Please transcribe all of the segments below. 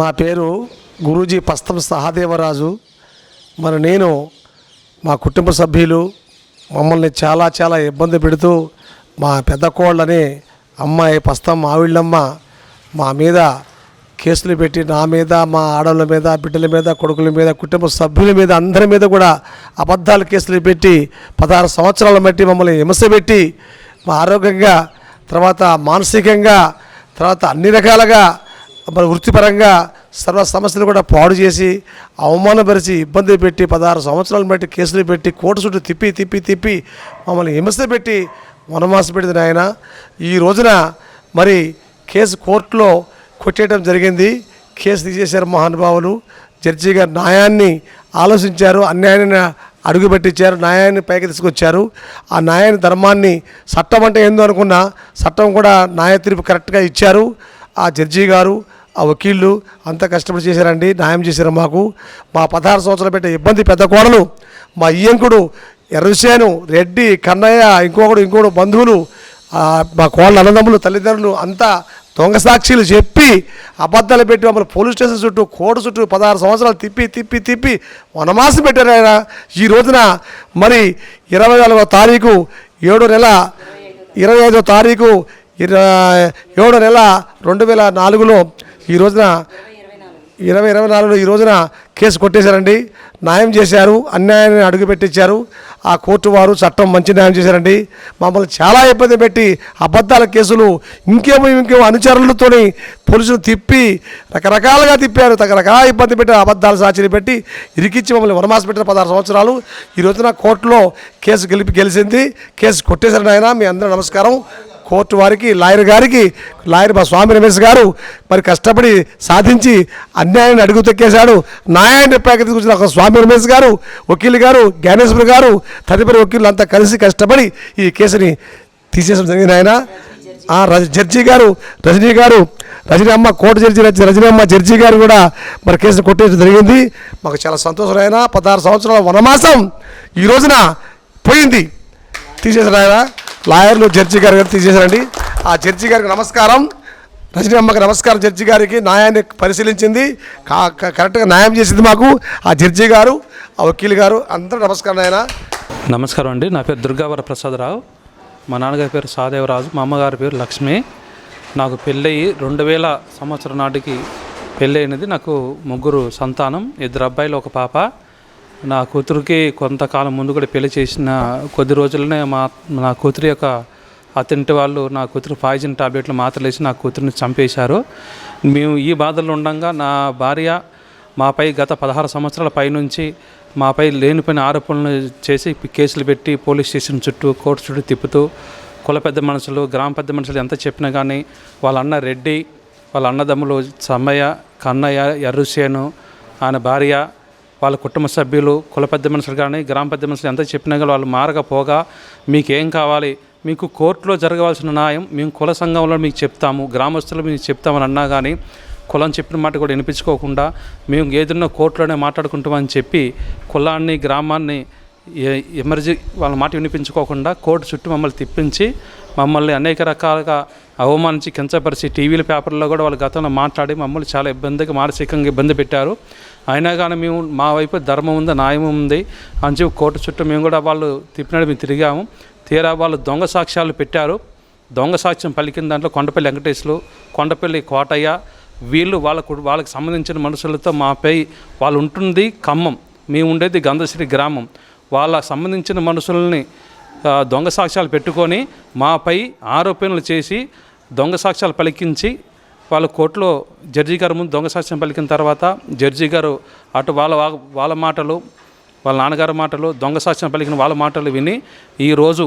నా పేరు గురూజీ పస్తం సహదేవరాజు. మరి నేను మా కుటుంబ సభ్యులు మమ్మల్ని చాలా చాలా ఇబ్బంది పెడుతూ మా పెద్ద కోళ్ళని అమ్మాయి పస్తం ఆవిళ్ళమ్మ మా మీద కేసులు పెట్టి నా మీద మా ఆడవాళ్ళ మీద బిడ్డల మీద కొడుకుల మీద కుటుంబ సభ్యుల మీద అందరి మీద కూడా అబద్ధాలు కేసులు పెట్టి పదహారు సంవత్సరాల బట్టి మమ్మల్ని హింసపెట్టి మా ఆరోగ్యంగా తర్వాత మానసికంగా తర్వాత అన్ని రకాలుగా మరి వృత్తిపరంగా సర్వ సమస్యలు కూడా పాడు చేసి అవమానపరిచి ఇబ్బంది పెట్టి పదహారు సంవత్సరాలు బట్టి కేసులు పెట్టి కోర్టు చుట్టూ తిప్పి తిప్పి తిప్పి మమ్మల్ని హింస పెట్టి వనమాస పెట్టిన ఆయన. ఈ రోజున మరి కేసు కోర్టులో కొట్టేయడం జరిగింది. కేసు తీసేశారు మహానుభావులు. జడ్జి గారు న్యాయాన్ని ఆలోచించారు. అన్యాయాన్ని అడుగుపెట్టించారు. న్యాయాన్ని పైకి తీసుకొచ్చారు. ఆ న్యాయాన్ని ధర్మాన్ని చట్టం అంటే ఏందో అనుకున్నా చట్టం కూడా న్యాయ తీర్పు కరెక్ట్గా ఇచ్చారు. ఆ జడ్జి గారు ఆ వకీళ్ళు అంతా కష్టపడి చేశారండి న్యాయం చేశారు మాకు. మా పదహారు సంవత్సరాలు పెట్టే ఇబ్బంది పెద్ద కోడలు మా ఇయ్యంకుడు ఎర్రసేను రెడ్డి కన్నయ్య ఇంకొకడు ఇంకొకడు బంధువులు మా కోళ్ళ అన్నదమ్ములు తల్లిదండ్రులు అంతా దొంగ సాక్షులు చెప్పి అబద్ధాలు పెట్టి మమ్మల్ని పోలీస్ స్టేషన్ చుట్టూ కోర్టు చుట్టూ పదహారు సంవత్సరాలు తిప్పి తిప్పి తిప్పి వనమాసం పెట్టారు ఆయన. ఈ రోజున మరి ఇరవై నాలుగో తారీఖు ఏడో నెల ఇరవై ఐదో తారీఖు ఇరవై ఏడో నెల రెండు వేల నాలుగులో ఈ రోజున ఇరవై ఇరవై నాలుగులో ఈ రోజున కేసు కొట్టేశారండి. న్యాయం చేశారు. అన్యాయాన్ని అడుగుపెట్టించారు. ఆ కోర్టు వారు చట్టం మంచి న్యాయం చేశారండి. మమ్మల్ని చాలా ఇబ్బంది పెట్టి అబద్ధాల కేసులు ఇంకేమో ఇంకేమో అనుచరులతోని పోలీసులు తిప్పి రకరకాలుగా తిప్పారు. రకరకాల ఇబ్బంది పెట్టి అబద్ధాలు సాక్షిని పెట్టి ఇరికిచ్చి మమ్మల్ని వనమాస పెట్టిన పదహారు సంవత్సరాలు. ఈ రోజున కోర్టులో కేసు గెలిపి గెలిచింది. కేసు కొట్టేశారు ఆయన. మీ అందరూ నమస్కారం. కోర్టు వారికి లాయర్ గారికి లాయర్ మా స్వామి రమేష్ గారు మరి కష్టపడి సాధించి అన్యాయాన్ని అడుగు తొక్కేశాడు. న్యాయాన్ని పైకి తీసుకొచ్చిన ఒక స్వామి రమేష్ గారు వకీలు గారు జ్ఞానేశ్వర్ గారు తదుపరి వకీలు అంతా కలిసి కష్టపడి ఈ కేసుని తీసేయడం జరిగింది ఆయన. జడ్జి గారు రజనీ గారు రజనీ అమ్మ కోర్టు జడ్జి రజనీ అమ్మ జడ్జి గారు కూడా మరి కేసును కొట్టేయడం జరిగింది. మాకు చాలా సంతోషం ఆయన. పదహారు సంవత్సరాల వనమాసం ఈ రోజున పోయింది. తీసేసారు ఆయన. లాయర్లు జడ్జి గారు గారు తీసేశారండి. ఆ జడ్జి గారికి నమస్కారం. రజనీ అమ్మకి నమస్కారం. జడ్జి గారికి న్యాయాన్ని పరిశీలించింది. కా- కరెక్ట్గా న్యాయం చేసింది మాకు. ఆ జడ్జి గారు ఆ వకీల్ గారు అందరూ నమస్కారం ఆయన నమస్కారం అండి. నా పేరు దుర్గావర ప్రసాదరావు. మా నాన్నగారి పేరు సాదేవరాజు. మా అమ్మగారి పేరు లక్ష్మి. నాకు పెళ్ళయి రెండు వేల సంవత్సరం నాటికి పెళ్ళైనది నాకు ముగ్గురు సంతానం ఇద్దరు అబ్బాయిలు ఒక పాప. నా కూతురికి కొంతకాలం ముందు కూడా పెళ్ళి చేసిన కొద్ది రోజులనే మా నా కూతురి యొక్క అతింటి వాళ్ళు నా కూతురు పాయిజన్ టాబ్లెట్లు మాత్రలు వేసి నా కూతురిని చంపేశారు. మేము ఈ బాధల్లో ఉండగా నా భార్య మాపై గత పదహారు సంవత్సరాల పైనుంచి మాపై లేనిపోయిన ఆరోపణలు చేసి కేసులు పెట్టి పోలీస్ స్టేషన్ చుట్టూ కోర్టు చుట్టూ తిప్పుతూ కుల పెద్ద మనుషులు గ్రామ పెద్ద మనుషులు ఎంత చెప్పినా కానీ వాళ్ళ అన్న రెడ్డి వాళ్ళ అన్నదమ్ములు సమ్మయ్య కన్నయ్య ఎర్రుసేను ఆయన భార్య వాళ్ళ కుటుంబ సభ్యులు కుల పెద్ద మనుషులు కానీ గ్రామ పెద్ద మనుషులు ఎంత చెప్పినా కానీ వాళ్ళు మారకపోగా మీకేం కావాలి? మీకు కోర్టులో జరగవలసిన న్యాయం మేము కుల సంఘంలో మీకు చెప్తాము గ్రామస్తులు మీకు చెప్తామని అన్నా కానీ కులం చెప్పిన మాట కూడా వినిపించుకోకుండా మేము ఏదైనా కోర్టులోనే మాట్లాడుకుంటామని చెప్పి కులాన్ని గ్రామాన్ని ఎ- ఎమర్జీ వాళ్ళ మాట వినిపించుకోకుండా కోర్టు చుట్టూ మమ్మల్ని తిప్పించి మమ్మల్ని అనేక రకాలుగా అవమానించి కించపరిచి టీవీల పేపర్లో కూడా వాళ్ళ గతంలో మాట్లాడి మమ్మల్ని చాలా ఇబ్బందిగా మానసికంగా ఇబ్బంది పెట్టారు. అయినా కానీ మేము మా వైపు ధర్మం ఉంది న్యాయం ఉంది. అని చెప్పి కోర్టు చుట్టూ మేము కూడా వాళ్ళు తిప్పినట్టు మేము తిరిగాము. తీరా వాళ్ళు దొంగ సాక్ష్యాలు పెట్టారు. దొంగ సాక్ష్యం పలికిన దాంట్లో కొండపల్లి వెంకటేశ్వరు కొండపల్లి కోటయ్య వీళ్ళు వాళ్ళకు వాళ్ళకి సంబంధించిన మనుషులతో మాపై వాళ్ళు ఉంటుంది ఖమ్మం. మేము ఉండేది గంధశ్రీ గ్రామం. వాళ్ళ సంబంధించిన మనుషుల్ని దొంగ సాక్ష్యాలు పెట్టుకొని మాపై ఆరోపణలు చేసి దొంగ సాక్ష్యాలు పలికించి వాళ్ళ కోర్టులో జడ్జి గారు ముందు దొంగ సాక్ష్యం పలికిన తర్వాత జడ్జి గారు అటు వాళ్ళ వాళ్ళ మాటలు వాళ్ళ నాన్నగారి మాటలు దొంగ సాక్ష్యం పలికిన వాళ్ళ మాటలు విని ఈరోజు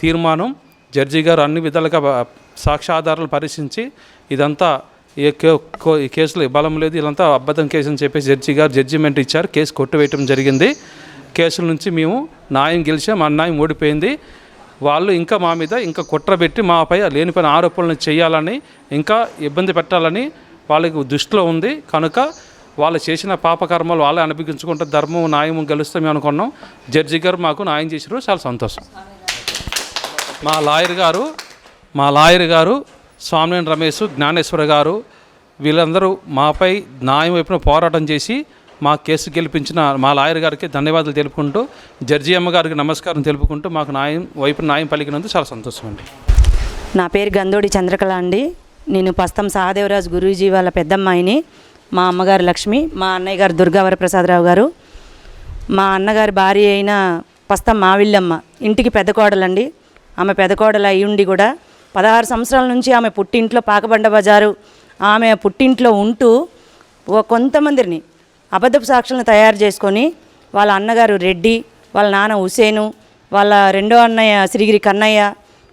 తీర్మానం జడ్జి గారు అన్ని విధాలుగా సాక్ష్యాధారాలు పరీక్షించి ఇదంతా ఏ ఈ కేసులో బలం లేదు ఇదంతా అబద్ధం కేసు అని చెప్పేసి జడ్జి గారు జడ్జిమెంట్ ఇచ్చారు. కేసు కొట్టువేయటం జరిగింది. కేసుల నుంచి మేము న్యాయం గెలిచాం అన్యాయం ఓడిపోయింది. వాళ్ళు ఇంకా మా మీద ఇంకా కుట్రబెట్టి మాపై లేనిపోయిన ఆరోపణలు చేయాలని ఇంకా ఇబ్బంది పెట్టాలని వాళ్ళకి దృష్టిలో ఉంది. కనుక వాళ్ళు చేసిన పాపకర్మలు వాళ్ళే అనిపించుకుంటే ధర్మం న్యాయం గెలుస్తామే అనుకున్నాం. జడ్జి గారు మాకు న్యాయం చేసారు చాలా సంతోషం. మా లాయర్ గారు మా లాయర్ గారు స్వామినేని రమేష్ జ్ఞానేశ్వర గారు వీళ్ళందరూ మాపై న్యాయం వైపున పోరాటం చేసి మా కేసు గెలిపించిన మా లాయర్ గారికి ధన్యవాదాలు తెలుపుకుంటూ జడ్జి అమ్మ గారికి నమస్కారం తెలుపుకుంటూ మాకు న్యాయం వైపు న్యాయం పలికినందుకు చాలా సంతోషం అండి. నా పేరు గందోడి చంద్రకళ అండి. నేను పస్తం సహదేవరాజు గురూజీ వాళ్ళ పెద్దమ్మాయిని మా అమ్మగారు లక్ష్మి మా అన్నయ్య గారు దుర్గావర ప్రసాదరావు గారు. మా అన్నగారి భార్య అయిన పస్తం మావిళ్ళమ్మ ఇంటికి పెద్ద కోడలండి. ఆమె పెద్ద కోడలు అయి ఉండి కూడా పదహారు సంవత్సరాల నుంచి ఆమె పుట్టింట్లో పాకబండ బజారు ఆమె పుట్టింట్లో ఉంటూ ఓ కొంతమందిని అబద్ధపు సాక్షులను తయారు చేసుకొని వాళ్ళ అన్నగారు రెడ్డి వాళ్ళ నాన్న హుసేను వాళ్ళ రెండో అన్నయ్య సిరిగిరి కన్నయ్య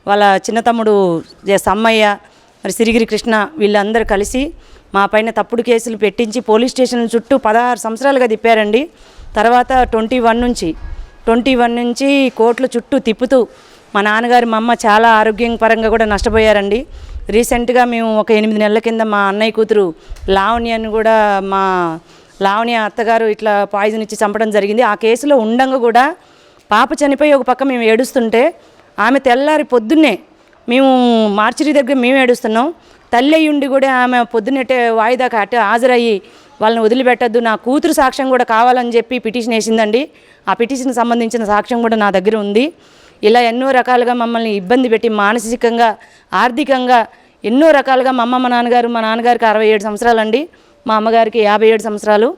వాళ్ళ చిన్న తమ్ముడు సమ్మయ్య మరి సిరిగిరి కృష్ణ వీళ్ళందరూ కలిసి మా పైన తప్పుడు కేసులు పెట్టించి పోలీస్ స్టేషన్ చుట్టూ పదహారు సంవత్సరాలుగా తిప్పారండి. తర్వాత ట్వంటీ వన్ నుంచి ట్వంటీ వన్ నుంచి కోర్టుల చుట్టూ తిప్పుతూ మా నాన్నగారు మా అమ్మ చాలా ఆరోగ్యం పరంగా కూడా నష్టపోయారండి. రీసెంట్గా మేము ఒక ఎనిమిది నెలల కింద మా అన్నయ్య కూతురు లావణ్యను కూడా మా లావణ్య అత్తగారు ఇట్లా పాయిజన్ ఇచ్చి చంపడం జరిగింది. ఆ కేసులో ఉండంగా కూడా పాప చనిపోయి ఒక పక్క మేము ఏడుస్తుంటే ఆమె తెల్లారి పొద్దున్నే మేము మార్చిరి దగ్గర మేము ఏడుస్తున్నాం. తల్లి ఉండి కూడా ఆమె పొద్దున్నట్టే వాయిదా అట్టే హాజరయ్యి వాళ్ళని వదిలిపెట్టద్దు నా కూతురు సాక్ష్యం కూడా కావాలని చెప్పి పిటిషన్ వేసిందండి. ఆ పిటిషన్కి సంబంధించిన సాక్ష్యం కూడా నా దగ్గర ఉంది. ఇలా ఎన్నో రకాలుగా మమ్మల్ని ఇబ్బంది పెట్టి మానసికంగా ఆర్థికంగా ఎన్నో రకాలుగా మా అమ్మ మా నాన్నగారు మా నాన్నగారికి అరవై ఏడు సంవత్సరాలండి. మా అమ్మగారికి యాభై ఏడు సంవత్సరాలు.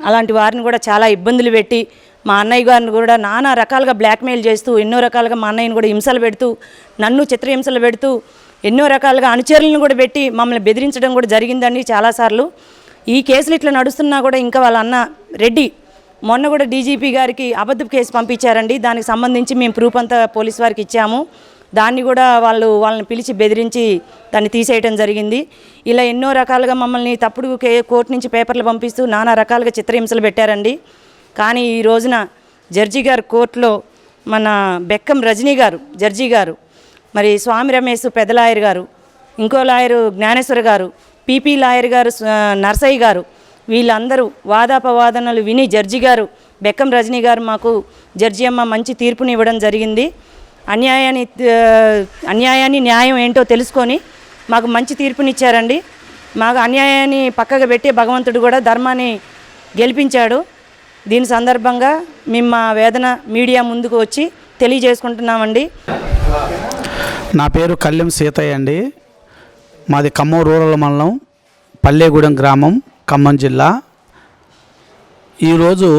అలాంటి వారిని కూడా చాలా ఇబ్బందులు పెట్టి మా అన్నయ్య గారిని కూడా నానా రకాలుగా బ్లాక్మెయిల్ చేస్తూ ఎన్నో రకాలుగా మా అన్నయ్యని కూడా హింసలు పెడుతూ నన్ను చిత్రహింసలు పెడుతూ ఎన్నో రకాలుగా అనుచరులను కూడా పెట్టి మమ్మల్ని బెదిరించడం కూడా జరిగిందండి చాలాసార్లు. ఈ కేసులు ఇట్లా నడుస్తున్నా కూడా ఇంకా వాళ్ళ అన్న రెడ్డి మొన్న కూడా డీజీపీ గారికి అబద్ధపు కేసు పంపించారండి. దానికి సంబంధించి మేము ప్రూఫ్ అంతా పోలీస్ వారికి ఇచ్చాము. దాన్ని కూడా వాళ్ళు వాళ్ళని పిలిచి బెదిరించి దాన్ని తీసేయడం జరిగింది. ఇలా ఎన్నో రకాలుగా మమ్మల్ని తప్పుడు కే కోర్టు నుంచి పేపర్లు పంపిస్తూ నానా రకాలుగా చిత్రహింసలు పెట్టారండి. కానీ ఈ రోజున జడ్జి గారు కోర్టులో మన బెక్కం రజనీ గారు జడ్జి గారు మరి స్వామి రమేష్ పెద్ద లాయర్ గారు ఇంకో లాయరు జ్ఞానేశ్వర గారు పీపీ లాయర్ గారు నర్సయ్య గారు వీళ్ళందరూ వాదాపవాదనలు విని జడ్జి గారు బెక్కం రజనీ గారు మాకు జడ్జి అమ్మ మంచి తీర్పుని ఇవ్వడం జరిగింది. అన్యాయాన్ని అన్యాయాన్ని న్యాయం ఏంటో తెలుసుకొని మాకు మంచి తీర్పునిచ్చారండి. మాకు అన్యాయాన్ని పక్కగా పెట్టి భగవంతుడు కూడా ధర్మాన్ని గెలిపించాడు. దీని సందర్భంగా మేము మా వేదన మీడియా ముందుకు వచ్చి తెలియజేసుకుంటున్నామండి. నా పేరు కళ్యం సీతయ్య అండి. మాది ఖమ్మం రూరల్ మండలం పల్లెగూడెం గ్రామం ఖమ్మం జిల్లా. ఈరోజు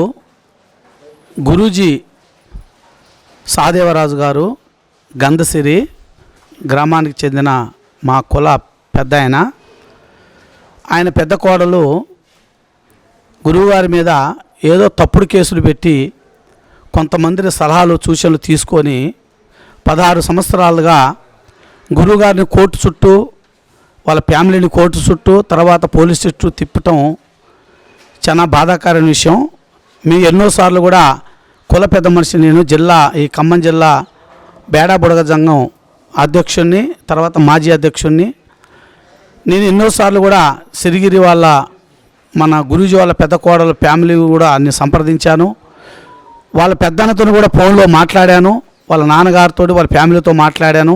గురూజీ సాదేవరాజు గారు గంధసిరి గ్రామానికి చెందిన మా కుల పెద్ద ఆయన. ఆయన పెద్ద కోడలు గురువుగారి మీద ఏదో తప్పుడు కేసులు పెట్టి కొంతమందిని సలహాలు సూచనలు తీసుకొని పదహారు సంవత్సరాలుగా గురువుగారిని కోర్టు చుట్టూ వాళ్ళ ఫ్యామిలీని కోర్టు చుట్టూ తర్వాత పోలీస్ చుట్టూ తిప్పటం చాలా బాధాకరమైన విషయం. మీ ఎన్నోసార్లు కూడా కుల పెద్ద మనిషి నేను జిల్లా ఈ ఖమ్మం జిల్లా బేడా బుడగ సంఘం అధ్యక్షుడిని తర్వాత మాజీ అధ్యక్షుడిని నేను ఎన్నోసార్లు కూడా సిరిగిరి వాళ్ళ మన గురూజీ వాళ్ళ పెద్ద కోడల ఫ్యామిలీ కూడా అన్ని సంప్రదించాను. వాళ్ళ పెద్దన్నతో కూడా ఫోన్లో మాట్లాడాను. వాళ్ళ నాన్నగారితో వాళ్ళ ఫ్యామిలీతో మాట్లాడాను.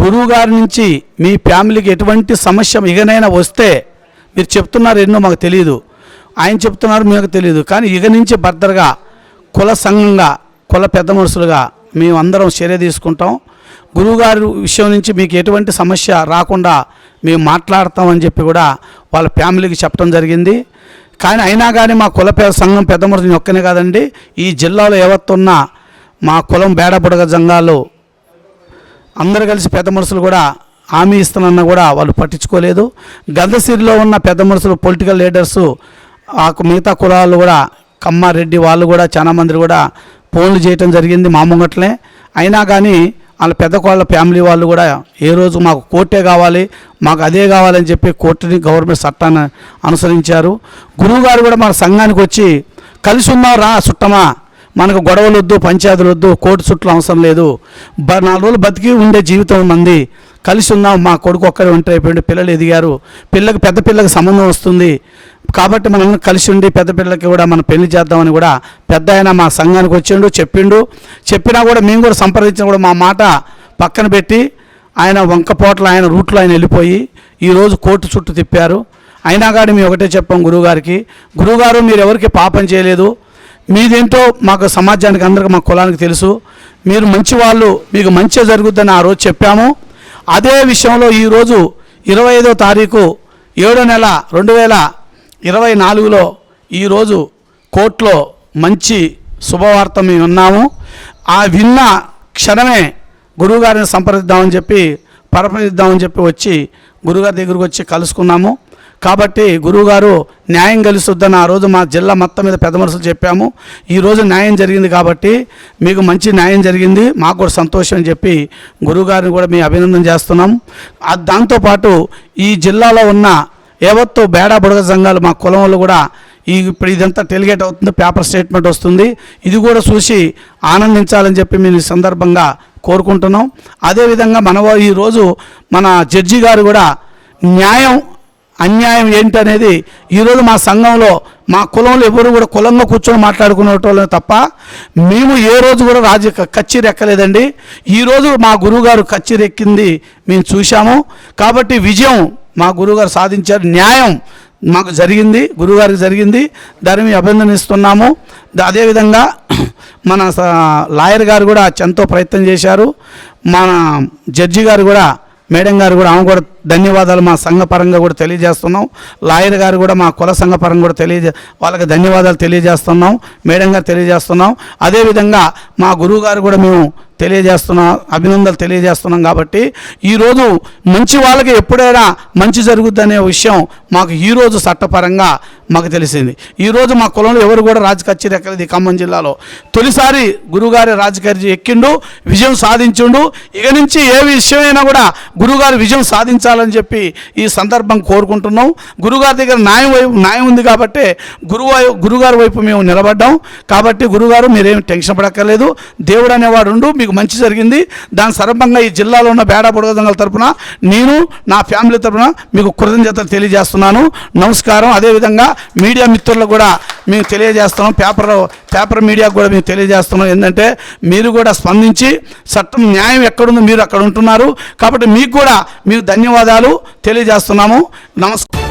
గురువు గారి నుంచి మీ ఫ్యామిలీకి ఎటువంటి సమస్య ఇకనైనా వస్తే మీరు చెప్తున్నారు ఎన్నో మాకు తెలియదు ఆయన చెప్తున్నారు మీకు తెలియదు కానీ ఇక నుంచి భద్రగా కుల సంఘంగా కుల పెద్ద మనుషులుగా మేమందరం చర్య తీసుకుంటాం. గురువుగారి విషయం నుంచి మీకు ఎటువంటి సమస్య రాకుండా మేము మాట్లాడతామని చెప్పి కూడా వాళ్ళ ఫ్యామిలీకి చెప్పడం జరిగింది. కానీ అయినా కానీ మా కుల సంఘం పెద్ద ఒక్కనే కాదండి. ఈ జిల్లాలో ఎవత్తున్న మా కులం బేడబుడగ సంఘాలు అందరు కలిసి పెద్ద మనుషులు కూడా హామీ ఇస్తున్నా కూడా వాళ్ళు పట్టించుకోలేదు. గంధసిరిలో ఉన్న పెద్ద మనుషులు పొలిటికల్ లీడర్స్ ఆ మిగతా కులాలు కూడా కమ్మారెడ్డి వాళ్ళు కూడా చాలా మంది కూడా ఫోన్లు చేయటం జరిగింది మా ముంగట్లే అయినా కానీ వాళ్ళ పెద్ద కోళ్ళ ఫ్యామిలీ వాళ్ళు కూడా ఏ రోజు మాకు కోర్టే కావాలి మాకు అదే కావాలని చెప్పి కోర్టుని గవర్నమెంట్ చట్టాన్ని అనుసరించారు. గురువుగారు కూడా మన సంఘానికి వచ్చి కలిసి ఉన్నాం రా చుట్టమా మనకు గొడవలు వద్దు పంచాయతీలు వద్దు కోర్టు చుట్టలు అవసరం లేదు. నాలుగు రోజులు బతికి ఉండే జీవితం మంది. కలిసి ఉన్నాం మా కొడుకు ఒక్కడే ఒంటరి అయిపోయింది పిల్లలు ఎదిగారు. పిల్లకి పెద్ద పిల్లకి సంబంధం వస్తుంది. కాబట్టి మనం కలిసి ఉండి పెద్ద పిల్లలకి కూడా మనం పెళ్ళి చేద్దామని కూడా పెద్ద ఆయన మా సంఘానికి వచ్చిండు చెప్పిండు. చెప్పినా కూడా మేము కూడా సంప్రదించిన కూడా మా మాట పక్కన పెట్టి ఆయన వంకపోట్ల ఆయన రూట్లో ఆయన వెళ్ళిపోయి ఈరోజు కోర్టు చుట్టూ తిప్పారు. అయినా కానీ మేము ఒకటే చెప్పాం గురువుగారికి గురువుగారు మీరు ఎవరికి పాపం చేయలేదు. మీదేంటో మాకు సమాజానికి అందరికీ మా కులానికి తెలుసు. మీరు మంచి వాళ్ళు మీకు మంచి జరుగుద్దని ఆ రోజు చెప్పాము. అదే విషయంలో ఈరోజు ఇరవై ఐదో తారీఖు ఏడో నెల రెండు వేల ఇరవై నాలుగులో ఈరోజు కోర్టులో మంచి శుభవార్త మేము ఉన్నాము ఆ విన్న క్షణమే గురువుగారిని సంప్రదిద్దామని చెప్పి పరపరిద్దామని చెప్పి వచ్చి గురుగారి దగ్గరకు వచ్చి కలుసుకున్నాము. కాబట్టి గురువుగారు న్యాయం కలుస్తుందని ఆ రోజు మా జిల్లా మొత్తం మీద పెద్ద మనసులు చెప్పాము. ఈ రోజు న్యాయం జరిగింది కాబట్టి మీకు మంచి న్యాయం జరిగింది. మాకు కూడా సంతోషం అని చెప్పి గురువుగారిని కూడా మేము అభినందన చేస్తున్నాం. దాంతోపాటు ఈ జిల్లాలో ఉన్న యావత్తు బేడా బుడగ సంఘాలు మా కులం వాళ్ళు కూడా ఈ ఇప్పుడు ఇదంతా టెలిగేట్ అవుతుంది పేపర్ స్టేట్మెంట్ వస్తుంది. ఇది కూడా చూసి ఆనందించాలని చెప్పి మేము ఈ సందర్భంగా కోరుకుంటున్నాం. అదేవిధంగా మన ఈరోజు మన జడ్జి గారు కూడా న్యాయం అన్యాయం ఏంటనేది ఈరోజు మా సంఘంలో మా కులంలో ఎవరు కూడా కులంగా కూర్చొని మాట్లాడుకునేటోళ్ళని తప్ప మేము ఏ రోజు కూడా రాజ కచ్చేరి ఎక్కలేదండి. ఈరోజు మా గురువుగారు కచ్చేరి ఎక్కింది మేము చూశాము. కాబట్టి విజయం మా గురువుగారు సాధించారు. న్యాయం మాకు జరిగింది గురువుగారికి జరిగింది. దాన్ని మేము అభినందిస్తున్నాము. అదేవిధంగా మన లాయర్ గారు కూడా ఎంతో ప్రయత్నం చేశారు. మన జడ్జి గారు కూడా మేడం గారు కూడా ఆమె కూడా ధన్యవాదాలు మా సంఘ పరంగా కూడా తెలియజేస్తున్నాం. లాయర్ గారు కూడా మా కుల సంఘ పరంగా కూడా తెలియజే వాళ్ళకి ధన్యవాదాలు తెలియజేస్తున్నాం. మేడం గారు తెలియజేస్తున్నాం. అదేవిధంగా మా గురువు గారు కూడా మేము తెలియజేస్తున్నాం అభినందనలు తెలియజేస్తున్నాం కాబట్టి ఈరోజు మంచి వాళ్ళకి ఎప్పుడైనా మంచి జరుగుద్దనే విషయం మాకు ఈరోజు చట్టపరంగా మాకు తెలిసింది. ఈరోజు మా కులంలో ఎవరు కూడా రాజకీయ ఎక్కలేదు ఖమ్మం జిల్లాలో. తొలిసారి గురుగారి రాజకీయ ఎక్కిండు విజయం సాధించుండు. ఇక నుంచి ఏ విషయమైనా కూడా గురుగారు విజయం సాధించాలని చెప్పి ఈ సందర్భం కోరుకుంటున్నాం. గురుగారి దగ్గర న్యాయం వైపు న్యాయం ఉంది కాబట్టి గురువు గురుగారి వైపు మేము నిలబడ్డాం. కాబట్టి గురుగారు మీరేం టెన్షన్ పడక్కర్లేదు. దేవుడు అనేవాడు ఉండు మీకు మంచి జరిగింది. దాని సందర్భంగా ఈ జిల్లాలో ఉన్న బేడా బుడగదంగల తరపున నేను నా ఫ్యామిలీ తరపున మీకు కృతజ్ఞతలు తెలియజేస్తున్నాను నమస్కారం. అదేవిధంగా మీడియా మిత్రులకు కూడా మేము తెలియజేస్తున్నాం. పేపర్ పేపర్ మీడియాకు కూడా మేము తెలియజేస్తున్నాం. ఏంటంటే మీరు కూడా స్పందించి చట్టం న్యాయం ఎక్కడుందో మీరు అక్కడ ఉంటున్నారు. కాబట్టి మీకు కూడా మీకు ధన్యవాదాలు తెలియజేస్తున్నాము. నమస్కారం